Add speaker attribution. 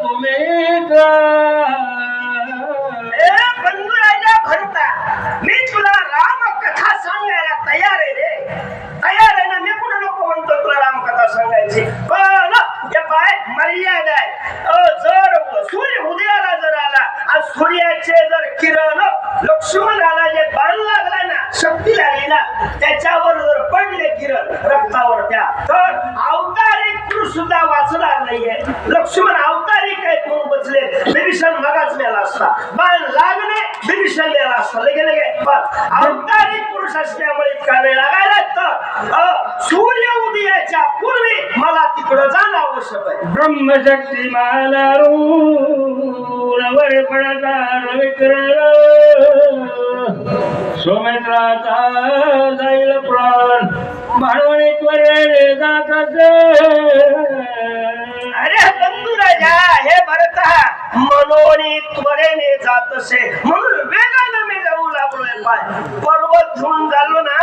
Speaker 1: तुम्ही
Speaker 2: बंधुराजा भरता. मी तुला राम कथा सांगायला तयार आहे रे. तयार आहे ना मी कुठं नको म्हणतो तुला राम कथा सांगायची? पण हे पाय मर्यादा आहे. जर सूर्य उदयाला जर आला आज सूर्याचे जर किरण लक्ष्मणाला जे बाण लागला ना शक्ती लागली ना त्याच्यावर जर पडले किरण रक्तावर त्या तर सुद्धा वाचणार नाहीये. लक्ष्मण अवतारी काय म्हणून बसले? बिभीषण मगाच मेला असता. बाण लागणे बिभीषण मेला असता. लगे लगे. अवतारी पुरुष असल्यामुळे इतका वेळ लागायला तर सूर्य उदयाच्या पूर्वी मला तिकडं जाणं आवश्यक आहे.
Speaker 1: ब्रह्मशक्ती मालारूळ पडता रविक्रल सोमेत्राचा जाईल प्राण. भांडवणीश्वर
Speaker 2: जातात. बंधुराजा हे भरता मनोनी त्वरेने जात असे. म्हणून वेगाने मी जाऊ लागलोय पाय. पर्वत झुंज झालो ना